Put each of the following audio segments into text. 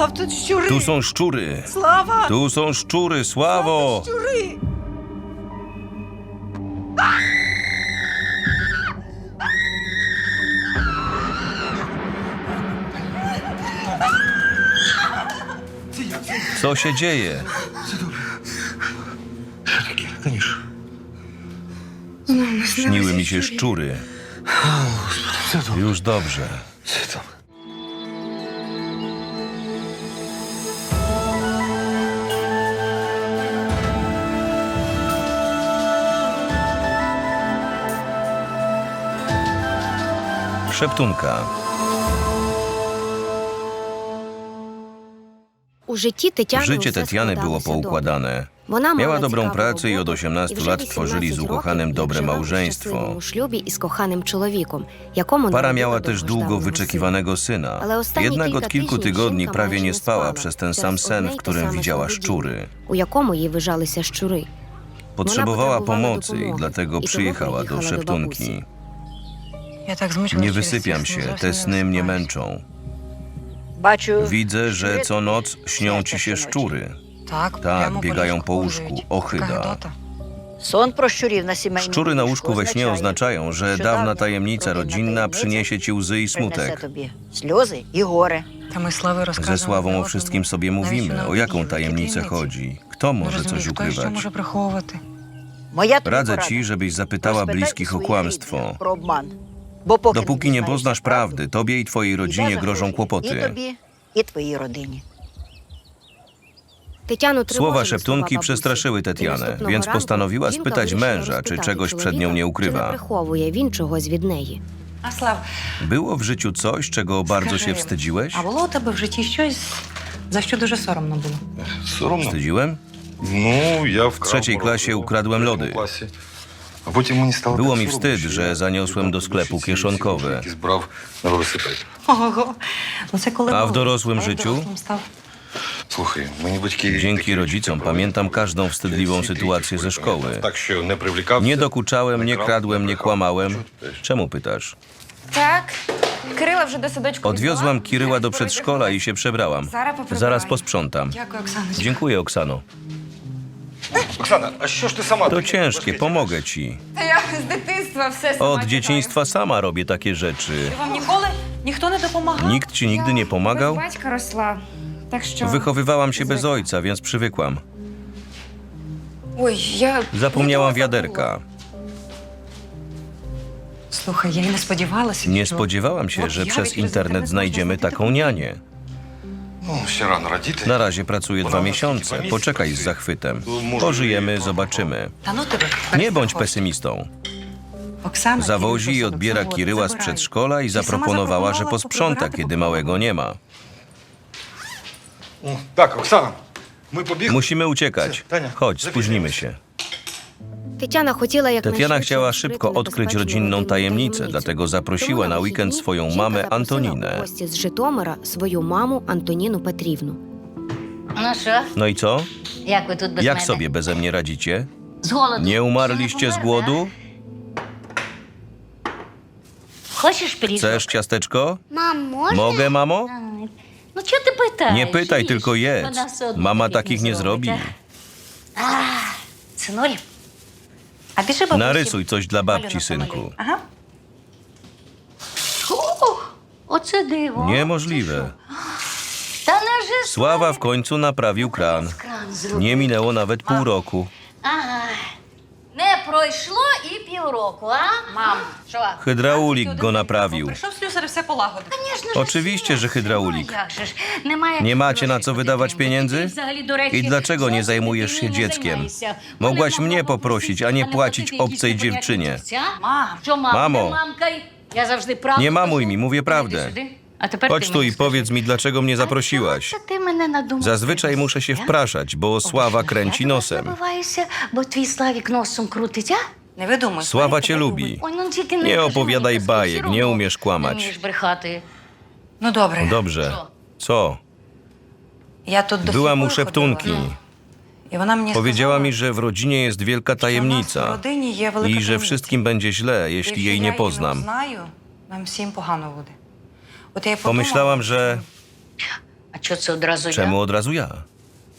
Слав, тут щури! Tu są szczury. Слава! Tu są szczury, Sławo! Щури! Co się dzieje? Конечно. Śniły mi się szczury. Все добре. Już dobrze. Szeptunka. Życie Tetiany było poukładane. Miała dobrą pracę i od 18 lat tworzyli z ukochanym dobre małżeństwo. Para miała też długo wyczekiwanego syna. Jednak od kilku tygodni prawie nie spała przez ten sam sen, w którym widziała szczury. U jej wyżali się szczury. Potrzebowała pomocy i dlatego przyjechała do szeptunki. Nie wysypiam się, te sny mnie męczą. Widzę, że co noc śnią ci się szczury. Tak, tak biegają po łóżku, ochyda. Szczury na łóżku we śnie oznaczają, że dawna tajemnica rodzinna przyniesie ci łzy i smutek. Ze Sławą o wszystkim sobie mówimy, o jaką tajemnicę chodzi, kto może coś ukrywać. Radzę ci, żebyś zapytała bliskich o kłamstwo. рідних Про обман. Бо поки Dopóki nie дізнаєшся poznasz prawdy, tobie i twojej іде rodzinie grożą загрожує І kłopoty. тобі, і твоїй родині. Тетяну Słowa тривожили szeptunki слова przestraszyły бабусі. Tetianę, І наступного więc ранку postanowiła жінка spytać вирішила męża, czy розпитати czegoś przed nią чоловіка, nie Чи не ukrywa. приховує він чогось від неї. А Слав, Było w życiu coś, czego bardzo się скажи, wstydziłeś? А було у тебе в житті щось, за що дуже соромно було? Соромно? Wstydziłem? Ну, я W trzeciej klasie ukradłem lody. A potem mені стало Było так mi соромно, wstyd, що że я zaniosłem do sklepu всі ці kieszonkowe. які збрав на велосипеді. Ого. Ну це коли А було. в дорослому А як життю? дорослим став? Слухай, мені батьки... Dzięki такі rodzicom речі pamiętam każdą wstydliwą Всі трійки sytuację ze szkoły. пам'ятав. Так що не привлікався. Nie dokuczałem, nie крав, kradłem, nie брехав. kłamałem. Чого ти питаєш? Czemu pytasz? Так, Кирила вже до садочку. Odwiozłam відвела. Kiryła do Зараз przedszkola i się przebrałam. Zaraz poprzebywaj. Zaraz posprzątam. Дякую, Оксаночка. Dziękuję, Oksano. Оксана, а що ж ти сама? To таке ciężkie, важке pomogę ci. Та я з дитинства все сама Od читаю. dzieciństwa sama robię takie rzeczy. Вам ніколи ніхто не допомагав? Nikt ci nigdy nie pomagał? Без батька росла. Так що... Wychowywałam się bez ojca, więc przywykłam. Ой, я... Zapomniałam wiaderka. Слухай, я й не сподівалася. Nie що- spodziewałam się, że przez internet znajdziemy taką nianię. Na razie pracuję dwa miesiące. Poczekaj z zachwytem. Pożyjemy, zobaczymy. Nie bądź pesymistą. Zawozi i odbiera Kiryła z przedszkola i zaproponowała, że posprząta, kiedy małego nie ma. Tak, Oksana. Musimy uciekać. Chodź, spóźnimy się. Тетяна хотіла як Tetiana chciała szybko odkryć rodzinną tajemnicę, dlatego zaprosiła na weekend swoją mamę Antoninę. гості з Житомира свою маму Антоніну Петрівну. Ну що, No i co? як ви тут без Jak мене? sobie beze mnie radzicie? З голоду? Nie umarliście z Померли, głodu? а? Хочеш пиріжок? Chcesz ciasteczko? Мам, можна? Mogę, mamo? Ай, Ну чого ти питаєш? Nie pytaj, Їж. tylko jedz. Вона все одно Mama таких takich nie zrobi. зробить, Narysuj coś dla babci, Малюнок synku. помалюй. Ага. О, оце диво. Niemożliwe. Та не же Sława w końcu naprawił kran. кран зробив. Nie minęło nawet pół roku. Ага. Не пройшло і півроку, а? Мам, що? Hydraulik go naprawił. Прийшов слюсар і все полагодив. Звісно ж, Oczywiście, że hydraulik. Ну, як же ж, немає Nie macie na грошей co на wydawać дитину. pieniędzy? Ти взагалі, до речі, I dlaczego nie зовсім zajmujesz się дитиною не dzieckiem? займаєшся? Mogłaś Мене mnie мама poprosić, a попросить, nie а не płacić платити obcej якісь непонятні dziewczynie. чіпці, а? Мам. Що, мам, Mamo. ти мамкай? Я завжди правду Nie mamuj кажу. mi, mówię Іди prawdę. сюди. А тепер Chodź ти tu мені i скажи. powiedz mi, dlaczego mnie А zaprosiłaś. чого це ти мене надумав? Zazwyczaj muszę się wpraszać, bo Sława kręci nosem. Забиваєшся, бо твій Славік носом крутить, а? Не видумуй. Sława Славік cię тебе lubi. любить. Ой, ну тільки не Nie кажи opowiadaj мені, bajek, все nie одно umiesz Не kłamać. вмієш брехати. Ну добре. Dobrze. Co? Я тут до Byłam u сліпої szeptunki. ходила. І вона мені Powiedziała сказала, mi, że w rodzinie jest wielka що в нас в tajemnica родині є велика i że таємниця. wszystkim będzie źle, jeśli Якщо jej я nie її poznam. знаю, нам всім погано буде. От я й подумала, Pomyślałam, że А що це одразу Czemu я? od razu ja?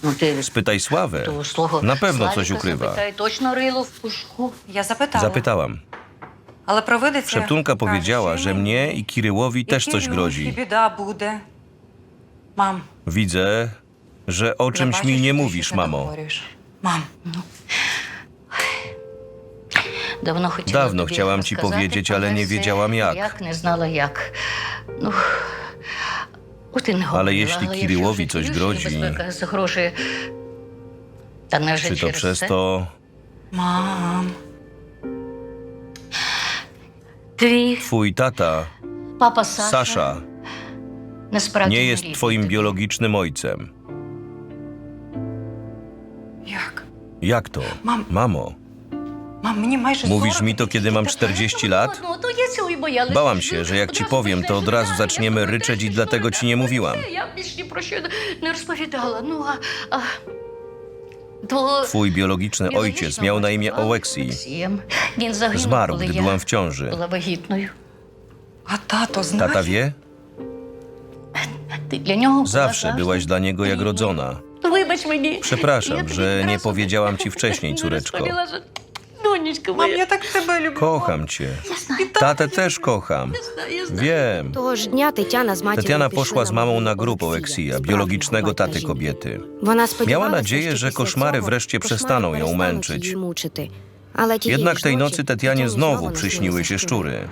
Ну ти Spytaj Sławę. того слугу Na pewno Славіка coś ukrywa. запитай, точно рило в пушку. Я запитала. Zapytałam. Але провидиця Szeptunka каже, powiedziała, що że ні. mnie i Kiryłowi І też coś Кирюхі grozi. біда буде. Мам, Widzę, że o я czymś бачу, mi що nie ти mówisz, щось mamo. наговорюєш. Мам, Давно хотіла Dawno тобі chciałam ci сказати, powiedzieć, ale nie все wiedziałam jak. Як, не знала як. Ale jeśli Kiryłowi coś grozi, czy to przez to... Mam. Twój tata, Papa Sasza, nie jest twoim biologicznym ojcem. Jak? Jak to? Mamo. Mówisz mi to, kiedy mam 40 lat? Bałam się, że jak ci powiem, to od razu zaczniemy ryczeć i dlatego ci nie mówiłam. Twój biologiczny ojciec miał na imię Oleksij. Zmarł, gdy byłam w ciąży. A tato? Tata wie? Zawsze byłaś dla niego jak rodzona. Przepraszam, że nie powiedziałam ci wcześniej, córeczko. розповіла, що- Донечка Мам, моя. я так тебе люблю. Kocham cię. Я знаю, Tatę też kocham. я знаю. Wiem. Того ж дня Тетяна з матір'ю Tatiana пішли poszła z mamą na могилу grób Олексія, Oleksija, справжнього biologicznego батька taty жінки. kobiety. Вона сподівалася, nadzieję, що że після koszmary цього wreszcie кошмари przestaną ją перестануть męczyć. її мучити. Але тієї Jednak ж tej ночі nocy Tetianie Тетяні znowu наснилися przyśniły się szczury.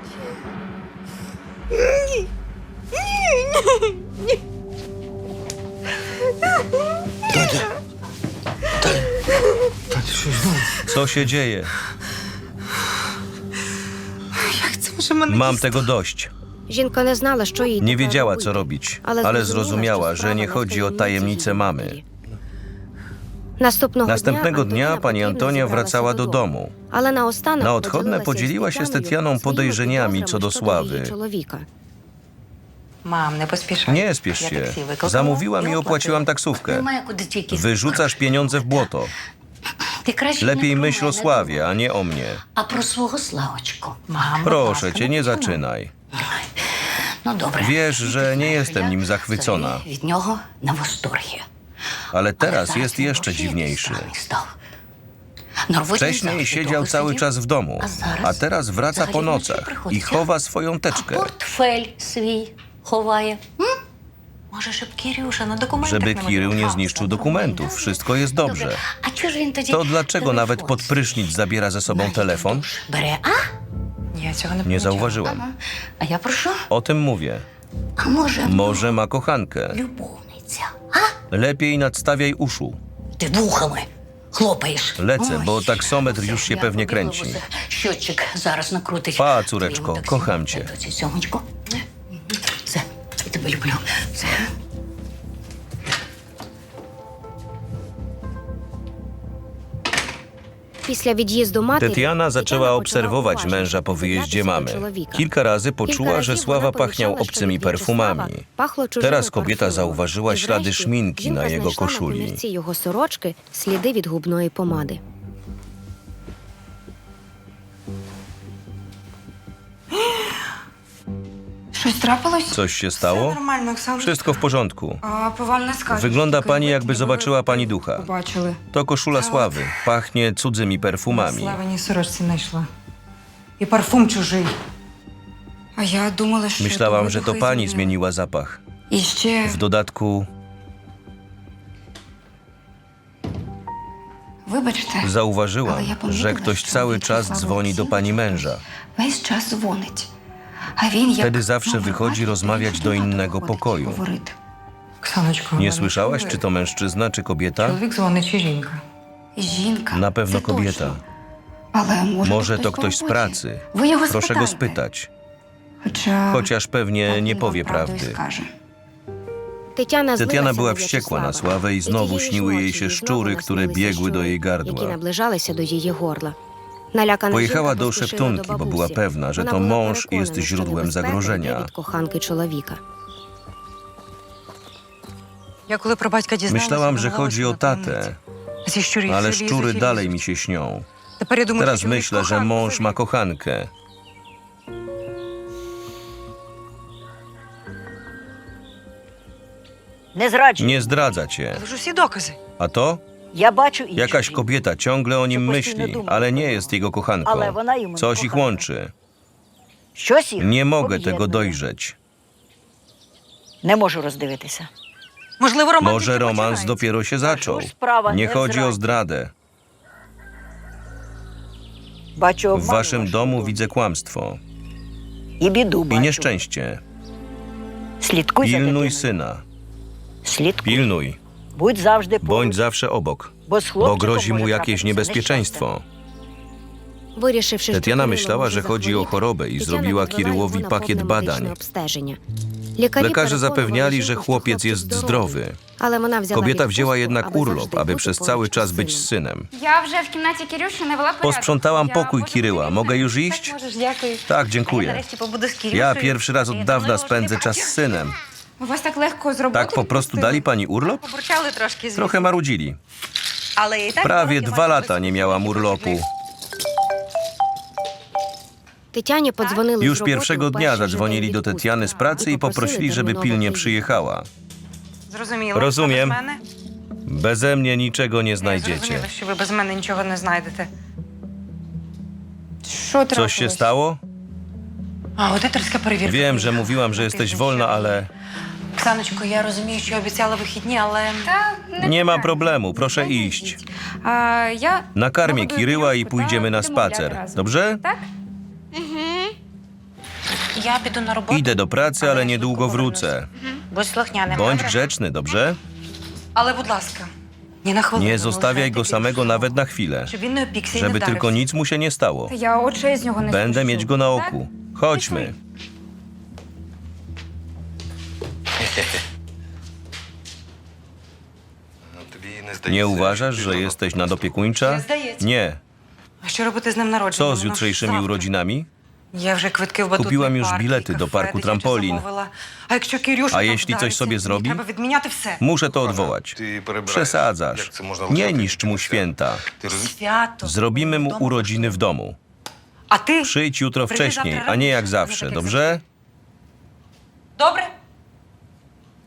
Co się dzieje? Як це може мене Mam дістати? tego dość. Жінка не знала, що їй Nie тепер wiedziała, робити, co robić, але ale зрозуміла, zrozumiała, що że nie справа chodzi o в tajemnicę таємниці mamy. жінки. Наступного, Następnego dnia Антоніна pani Петрівна Antonia забралася wracała do domu. Але наостанок Na odchodne поділилася podzieliła się z Тетяною Tetianą своїми podejrzeniami co do підозрами щодо її Sławy. чоловіка. Мам, не поспішай. Nie spiesz Я się. таксі викликала Zamówiłam i і opłaciłam оплатила. taksówkę. Немає куди тільки. Wyrzucasz pieniądze w błoto. Lepiej myśl o sławie, a nie o mnie. A. Proszę cię, nie zaczynaj. No dobra. Wiesz, że nie jestem nim zachwycona. na Ale teraz jest jeszcze dziwniejszy. Wcześniej siedział cały czas w domu, a teraz wraca po nocach i chowa swoją teczkę. Portfel swój chowaje. Żeby Kirył nie zniszczył dokumentów. Wszystko jest dobrze. To dlaczego nawet pod prysznic zabiera ze sobą telefon? Nie zauważyłam. O tym mówię. Może ma kochankę. Lepiej nadstawiaj uszu. Lecę, bo taksometr już się pewnie kręci. Pa, córeczko, kocham cię byli pulące. Tetiana zaczęła obserwować męża po wyjeździe mamy. Kilka razy poczuła, że Sława pachniał obcymi perfumami. Teraz kobieta zauważyła ślady szminki na jego koszuli. Ślady od pomady. сліди від губної помади. Щось трапилось? Coś się Все stało? нормально, Оксана. Wszystko w porządku. А по вам не скажуть. Wygląda Тільки pani, ви jakby тільки zobaczyła ви pani ducha. Побачили. To koszula Sławy. Pachnie cudzymi perfumami. Славині сорочці знайшла. І парфум чужий. А я думала, що Myślałam, ви że to духи pani змінили. zmieniła zapach. І ще W dodatku вибачте, Але я zauważyłam, pomyślała, że ktoś że cały Witki czas Sławy dzwoni do pani męża. весь час дзвонить. Wtedy zawsze wychodzi rozmawiać do innego pokoju. Nie słyszałaś, czy to mężczyzna, czy kobieta? Na pewno kobieta. Może to ktoś z pracy. Proszę go spytać. Chociaż pewnie nie powie prawdy. Tetiana była wściekła na Sławę i znowu śniły jej się szczury, które biegły do jej gardła. Pojechała do szeptunki, bo była pewna, że to mąż jest źródłem zagrożenia. kochanki człowieka. Myślałam, że chodzi o tatę, ale szczury dalej mi się śnią. Teraz myślę, że mąż ma kochankę. Nie zdradza cię. A to? Я bачу іншу Jakaś жінку. kobieta ciągle o nim Czy postійно myśli, думає ale про nie нього. jest jego kochanką. Але вона йому не Coś ich кохана. łączy. Щось їх Nie mogę об'єднує. tego dojrzeć. Не можу роздивитися. Можливо, роман Może тільки romans починається. dopiero się zaczął. Nie chodzi o zdradę. Бачу W обман waszym вашого domu дому. widzę kłamstwo І біду i бачу. nieszczęście. Слідкуй за Pilnuj дитиною. syna. Слідкуй. Pilnuj. Будь завжди Bądź поруч. zawsze obok, Бо з bo хлопчиком grozi mu може jakieś трапитися niebezpieczeństwo. Вирішивши, що Тетяна Кирило myślała, може że chodzi o захворіти, chorobę i Тетяна zrobiła відвела Kiryłowi його на pakiet повне badań. медичне обстеження. Лікарі Lekarze переконували zapewniali, жінку, że що chłopiec хлопчик jest здоровий. zdrowy. Але вона взяла Kobieta відпустку, wzięła jednak аби urlop, завжди aby бути przez поруч cały із czas być z сином. synem. Я вже в кімнаті Кирюші навела порядок. Posprzątałam Я pokój можу Kiryła. тобі Mogę już Так iść? можеш, дякую. Tak, А я dziękuję. нарешті побуду з Кирюшею. Ja pierwszy raz od Я dawna давно його spędzę не czas z synem. У вас так легко з роботи Tak po prostu відпустили? dali pani urlop? Побурчали трошки, звісно. Trochę marudzili. Але і так Prawie трохи dwa маю lata nie miałam urlopu. Тетяні подзвонили Już з роботи pierwszego у dnia перший же zadzwonili день do відпустки Tetiany z pracy i poprosili, żeby терміново pilnie приїхати. przyjechała. Зрозуміло. Розумiem. А без мене? Beze mnie niczego nie Я znajdziecie. зрозуміла, що ви без мене нічого не знайдете. Що трапилось? Coś się stało? А, аудиторська перевірка. Wiem, że приїхала. mówiłam, że jesteś wolna, ale Оксаночко, я розумію, що обіцяла вихідні, але Та не nie ma питання. problemu. Proszę iść. А, я Nakarmię нагодую Kiryła i Кирюшку та pójdziemy na будемо гуляти spacer. разом. Dobrze? Так? я піду на роботу. Idę do pracy, ale niedługo wrócę. Будь слухняним. Bądź добре? grzeczny, dobrze? Але, будь ласка, ні на хвилину. Nie не zostawiaj лишайте go samego Кирюшу. nawet na chwilę, Щоб він не опікся і не żeby вдарився. tylko nic mu się nie stało. Та я очей з нього не Będę спущу. mieć go na Так? oku. Chodźmy. Nie uważasz, що że ти jesteś надо nadopiekuńcza? Nie zdaje ci. Nie. А що робити з ним народженням? Co z Воно ж jutrzejszymi завтра. urodzinami? Я вже квитки в батутний Kupiłam już парк, bilety і do кафе parku дитяче trampolin. замовила. А якщо Кирюша A там jeśli coś вдариться, sobie мені zrobi? Треба відміняти все. Muszę to odwołać. Ty перебираєш. Przesadzasz. Як це можна Nie вважати? niszcz mu święta. Ти розумієш? Свято. Zrobimy mu Вдома. urodziny w domu. А ти? Przyjdź jutro Przyjdzie wcześniej, завтra a nie rano, jak nie zawsze, tak jak dobrze? Добре?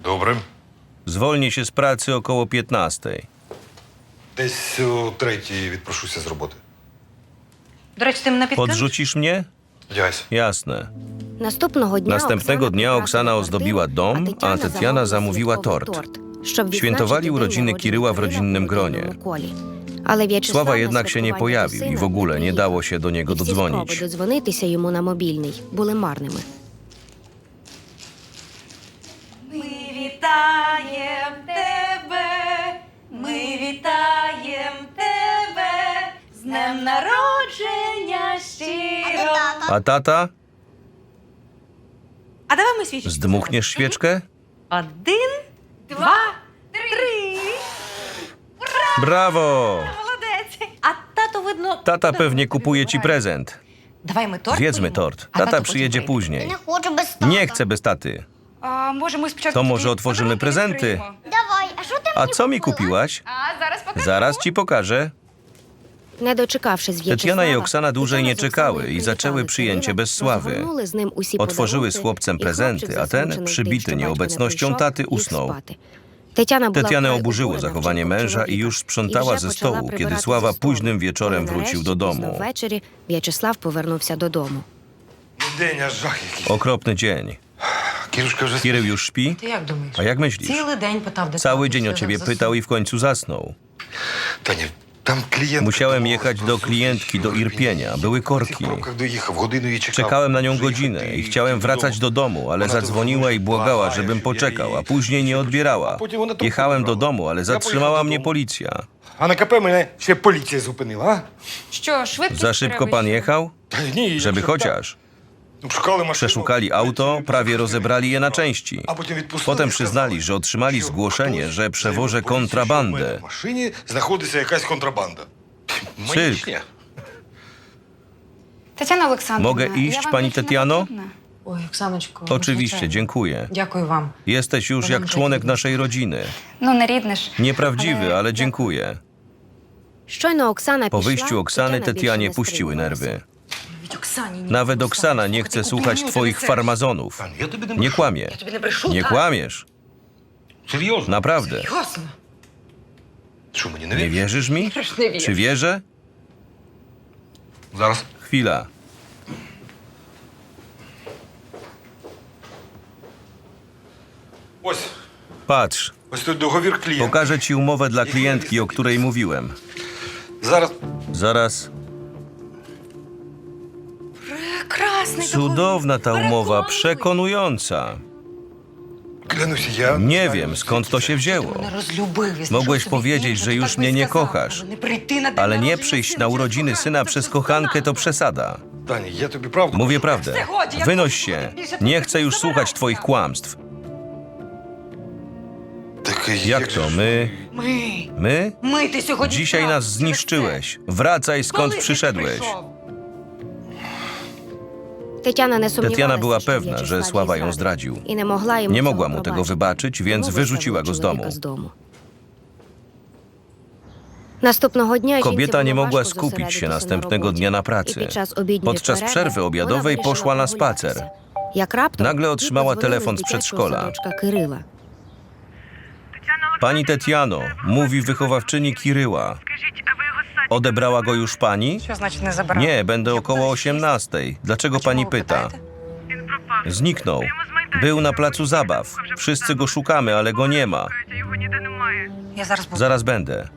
Добре. Zwolnię się z pracy około 15. Десь о третій відпрошуся з роботи. До речі, ти мене підкажеш? Podrzucisz mnie? Одягайся. Jasne. Наступного дня Następnego Оксана dnia прикрасила Oksana ozdobiła квартиру, dom, a Tetiana zamówiła святковий tort. торт, щоб відзначити Świętowali день urodziny народження Kiryła w Кирила rodzinnym у родинному gronie. колі. Але В'ячеслав Sława на jednak się nie святкування pojawił до i w сина ogóle nie приїхав. dało się do niego І всі спроби dodzwonić. додзвонитися йому на мобільний були марними. вітаєм тебе, ми вітаєм тебе, з днем народження щиро. A tata? А давай ми свічку. Zdmuchniesz świeczkę? Один, два, три. Brawo! Молодець. А тато, видно... Tata куди pewnie тобі kupuje ci вибирає? prezent. Давай ми торт Zjedzmy поїмо, tort. а тато Tata потім przyjedzie прийде. później. хочу без Nie chcę bez taty. А, може, ми спочатку To może тобі otworzymy подарунки prezenty? відкриємо? Давай, а що ти A co mi kupiłaś? А, зараз покажу. Zaraz ci pokażę. Не дочекавшись В'ячеслава, Tetiana i Oksana dłużej nie Тетяна з czekały Оксаною i zaczęły привітали przyjęcie Кирила, bez sławy. розгорнули з ним усі Otworzyły z подарунки, chłopcem і prezenty, хлопчик, a ten, засмучений przybity тим, що nieobecnością батько не taty, прийшов, usnął. ліг спати. Тетяна була Tetianę вкрай oburzyło обурена zachowanie вчинком męża i чоловіка już sprzątała вже ze почала stołu, kiedy прибирати Sława зі столу. późnym wieczorem Коли wrócił нарешті, do пізно domu. Ввечері В'ячеслав повернувся додому. День аж жах якийсь. Okropny dzień. Kirył już śpi? A jak myślisz? Cały dzień o ciebie pytał i w końcu zasnął. Musiałem jechać do klientki, do Irpienia. Były korki. Czekałem na nią godzinę i chciałem wracać do domu, ale zadzwoniła i błagała, żebym poczekał, a później nie odbierała. Jechałem do domu, ale zatrzymała mnie policja. A na KP mnie się policja zupyniła. Za szybko pan jechał? Żeby chociaż. так. Szukali машину. Przeszukali auto, prawie rozebrali je na części. A potem відпустили Potem і przyznali, сказали, że otrzymali що zgłoszenie, хтось że przewożę заявив поліції, що в мене kontrabandę. В машині знаходиться якась контрабанда. Маячня. Тетяна Олександрівна, Mogę я iść, вам pani більше не Tetiano? потрібна? Ой, Оксаночко. Oczywiście, звичайно. dziękuję. Дякую вам. Jesteś już jak członek naszej rodziny. Ну, не рідне ж. Nieprawdziwy, ale dziękuję. Щойно Оксана Po пішла, wyjściu Oksany Тетяна більше Tetianie не puściły стримувалася. nerwy. Nawet Oksana nie chce słuchać twoich farmazonów. Nie kłamie. Nie kłamiesz. Naprawdę. Nie wierzysz mi? Czy wierzę? Zaraz. Chwila. Patrz. Pokażę ci umowę dla klientki, o której mówiłem. Zaraz. Zaraz. Прекрасний Cudowna ta umowa, przekonująca. Клянуся, я... Nie wiem, skąd to się wzięło. Мене розлюбив. і Mogłeś знайшов собі powiedzieć, іншу, że то już так би mnie й nie сказав. kochasz. Але не прийти на день Ale nie народження przyjść сина na через urodziny кохання, syna це przez вже kochankę to занадто. przesada. Таня, я тобі правду. Mówię кажу. prawdę. Wynoś się. Nie chcę już słuchać twoich kłamstw. Так, Jak же to ж- my? Ми. My? Ми ти сьогодні. Dzisiaj сам nas через zniszczyłeś. Wracaj це. skąd Коли ти przyszedłeś. Tetiana była pewna, że Sława ją zdradził. Nie mogła mu tego wybaczyć, więc wyrzuciła go z domu. Kobieta nie mogła skupić się następnego dnia na pracy. Podczas przerwy obiadowej poszła na spacer. Nagle otrzymała telefon z przedszkola. Pani Tetiano, mówi wychowawczyni Kiryła. Odebrała go już pani? Nie, będę około 18. Dlaczego pani pyta? Zniknął. Był na placu zabaw. Wszyscy go szukamy, ale go nie ma. Zaraz będę.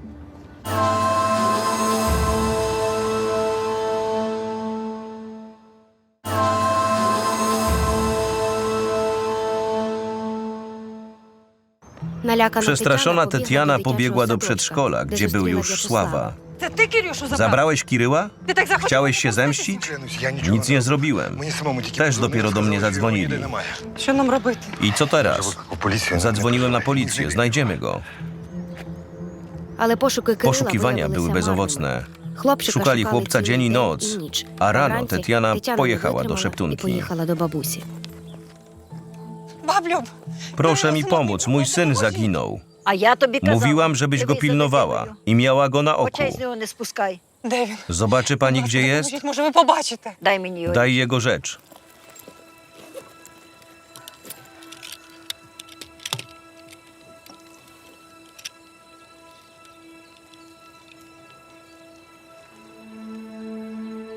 Przestraszona Tetiana pobiegła do przedszkola, gdzie był już Sława. Це ти, Кирюшу, забрав? Zabrałeś Kiryła? Ти так захотів Chciałeś się помститися? zemścić? Клянусь, я нічого Nic nie zrobiłem. Мені самому тільки Też подзвонили, dopiero do mnie сказали, що його zadzwonili. ніде немає. Що нам робити? I co Вже teraz? викликав поліцію. Zadzwoniłem na policję, znajdziemy go. Але пошуки Кирила Poszukiwania były виявилися bezowocne. марними. Хлопчика Szukali шукали chłopca цілий dzień i день noc, і ніч. a rano Вранці Тетяна Тетяна pojechała не do витримала Szeptunki. І поїхала до бабусі. Баблюб. Proszę mi pomóc, mój syn zaginął. А я тобі казала. Mówiłam, żebyś go дивись за pilnowała дитиною. i miała go na oku. Очей з нього не спускай. Де він? Zobaczy pani, gdzie jest? Допоможіть, Може, ви побачите. Дай мені його. Daj jego rzecz.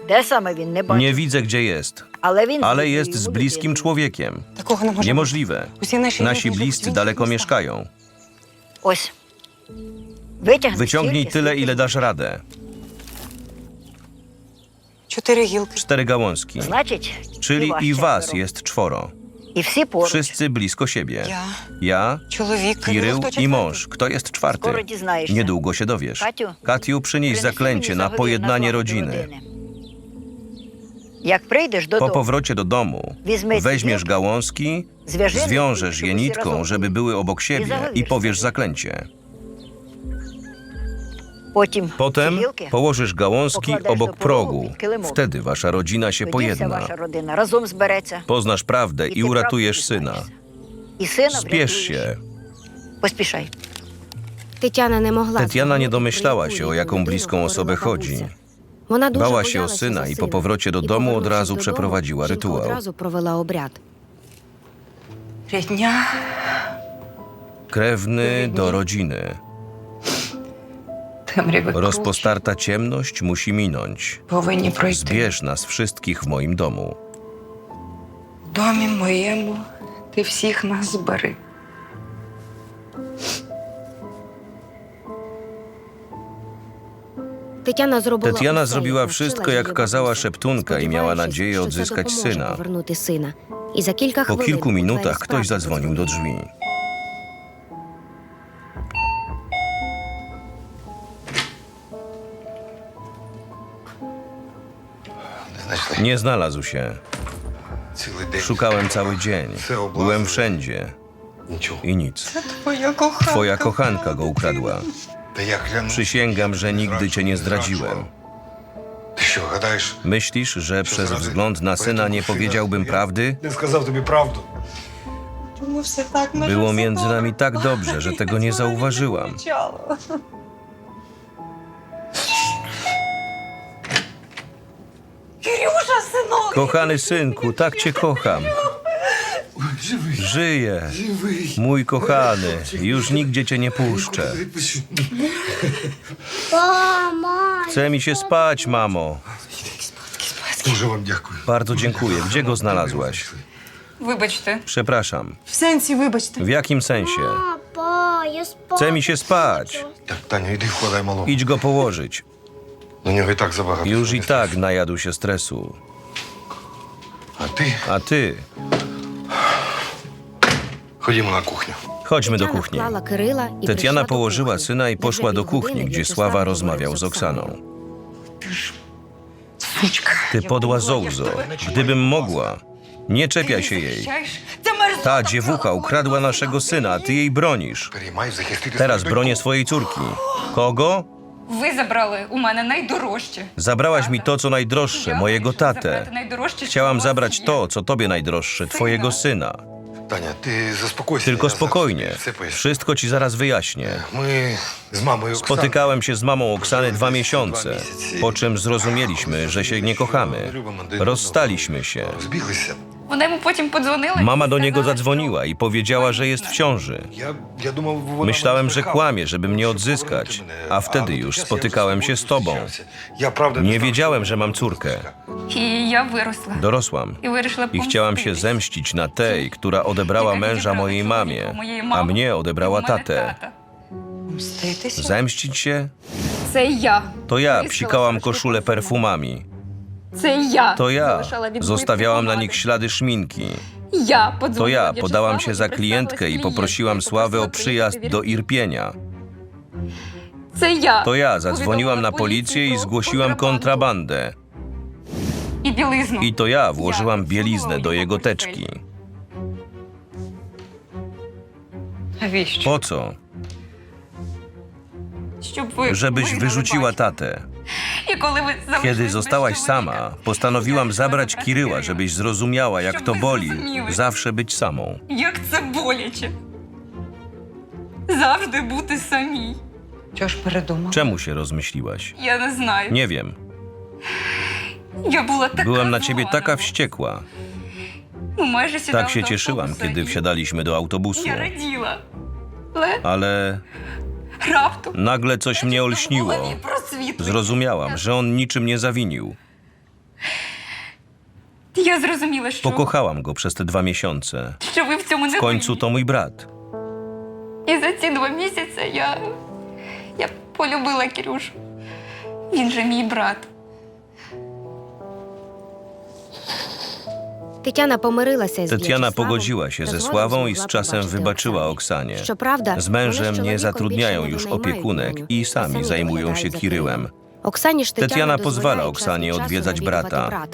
Де same він не бачить. Nie widzę, gdzie jest, Але він ale знайде jest йому z bliskim дитину. człowiekiem. Такого не може Niemożliwe. бути. Усі наші Nasi рідні живуть в bliscy інших daleko містах. mieszkają. Ось. Витягни Wyciągnij стільки, tyle, скільки ile dasz radę. Чотири гілки. Cztery gałązki. Значить, Czyli і вас i was четверо. jest czworo. І всі поруч. Wszyscy blisko siebie. Я, Ja, чоловік, Kirył хто i четвертий? mąż. Kto jest czwarty? Скоро дізнаєшся. Niedługo się dowiesz. Катю, Katiu, przynieś принеси zaklęcie мені na заговір pojednanie злагоду rodziny. Jak przyjdziesz do Po domu, powrocie do domu weźmiesz gałązki, zwiążesz je nitką, żeby były obok siebie i powiesz zaklęcie. Potem położysz gałązki obok progu. Wtedy wasza rodzina się pojedna. Poznasz prawdę i uratujesz syna. Spiesz się. Pospieszaj. Tetiana nie domyślała się, o jaką bliską osobę chodzi. Вона дуже Bała się o боялася syna за i po сина. powrocie do І, domu od повернувшись razu додому, przeprowadziła жінка rytuał. одразу провела обряд. Рідня. Krewny do rodziny. Темряви кручі. Rozpostarta ciemność musi minąć. Повинні пройти. Zbierz nas wszystkich w moim domu. В домі моєму ти всіх нас збери. Tetiana zrobiła wszystko, jak kazała szeptunka i miała nadzieję odzyskać syna. Po kilku minutach ktoś zadzwonił do drzwi. Nie znalazł się. Szukałem cały dzień. Byłem wszędzie. I nic. Twoja kochanka go ukradła. Та я клянусь. Przysięgam, że nigdy cię nie zdradziłem. зраджував. Ти що, гадаєш? Myślisz, że przez wzgląd na syna nie powiedziałbym prawdy? Не сказав тобі правду. Чому все так на Było między nami tak dobrze, że tego nie zauważyłam. Кирюша, синок! Kochany synku, tak cię kocham. Żyję. Mój kochany, już nigdzie cię nie puszczę. Chce mi się spać, mamo. Дуже вам дякую. Bardzo dziękuję. Gdzie go znalazłaś? Вибачте. Przepraszam. В сенсі, вибачте. W jakim sensie? Папа, я спать. Chce mi się spać. Так, Таня, йди вкладай малого. Idź go położyć. На нього і так забагато. Już всього i не tak najadł się stresu. А ти? A ty? Ходімо на кухню. Chodźmy do Тетяна kuchni. вклала Кирила і Tetiana прийшла до położyła кухні, syna i де poszła вже do півгодини kuchni, gdzie В'ячеслав Sława говорив rozmawiał з z Oksaną. Сучка. Ty podła zołzo. Gdybym mogła. Nie czepiaj się jej. Це мерзота. Ta dziewucha ukradła naszego syna, a ty jej bronisz. Переймай захистити Teraz свою bronię доньку. swojej córki. Kogo? Ви забрали у мене найдорожче. Zabrałaś mi to, co najdroższe, mojego tatę. Забрати найдорожче, що у Chciałam вас zabrać є. to, co tobie najdroższe, twojego syna. Tania, ty zaspokój się. Tylko spokojnie. Wszystko ci zaraz wyjaśnię. My z mamą Spotykałem się z mamą Oksany dwa miesiące, po czym zrozumieliśmy, że się nie kochamy. Rozstaliśmy się. Збіглися. Вона йому потім подзвонила. і Mama do niego сказала, zadzwoniła i powiedziała, że jest w ciąży. Я, я думав, вона Myślałem, мене że збрехала, kłamie, żeby mnie щоб odzyskać, повернути мене. a wtedy на już той час spotykałem я się z tobą. зустрічався. Я правда Nie знав, wiedziałem, що że mam вона córkę. дочка. І я виросла. Dorosłam І вирішила i chciałam się помститись. zemścić na tej, która odebrała Яка męża відібрала mojej чоловіка mamie, моєї a мами, mnie і odebrała у мене tatę. тата. Мститися? Zemścić się? Це я. To ja Вирішила psikałam залишити koszulę сина. perfumami. Це я. To ja залишала відбитки zostawiałam na помади. nich ślady szminki. Я To подзвонила ja podałam В'ячеславу się і za представилась klientkę i клієнткою, poprosiłam Sławę o попросила przyjazd приїхати do в Irpienia. Це я. To ja zadzwoniłam Повідомила na policję i про zgłosiłam kontrabandę. І білизну. I to ja włożyłam Я bieliznę do всунула jego його в teczki. Навіщо? Po co? Щоб ви Żebyś вигнали wyrzuciła батька. tatę. Kiedy без zostałaś чоловіка, sama, postanowiłam я zabrać вирішила Kiryła, забрати żebyś zrozumiała, jak Щоб to ви boli зрозуміли. zawsze być samą. Як це боляче. Завжди бути самій. Чого ж передумав? Czemu się rozmyśliłaś? Я не знаю. Nie wiem. Я була така Byłam na ciebie зла taka нього. wściekła. Ми майже сідали Tak się до cieszyłam, автобуса, kiedy і wsiadaliśmy do autobusu. Я раділа. Але Ale раптом nagle coś mnie в olśniło. голові просвітло. Zrozumiałam, że on niczym nie zawinił. Я зрозуміла, що, Pokochałam go przez te dwa miesiące. що ви в цьому не W końcu винні. to mój brat. І за ці два місяці я, я полюбила Кирюшу. Він же мій брат. Tetiana pogodziła się ze Sławą i z czasem wybaczyła Oksanie. Z mężem nie zatrudniają już opiekunek i sami zajmują się Kiryłem. Tetiana pozwala Oksanie odwiedzać brata.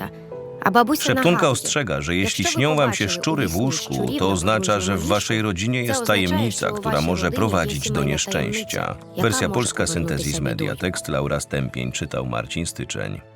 Szeptunka ostrzega, że jeśli śnią wam się szczury w łóżku, to oznacza, że w waszej rodzinie jest tajemnica, która może prowadzić do nieszczęścia. Wersja polska Syntezis Media. Tekst Laura Stępień czytał Marcin Styczeń.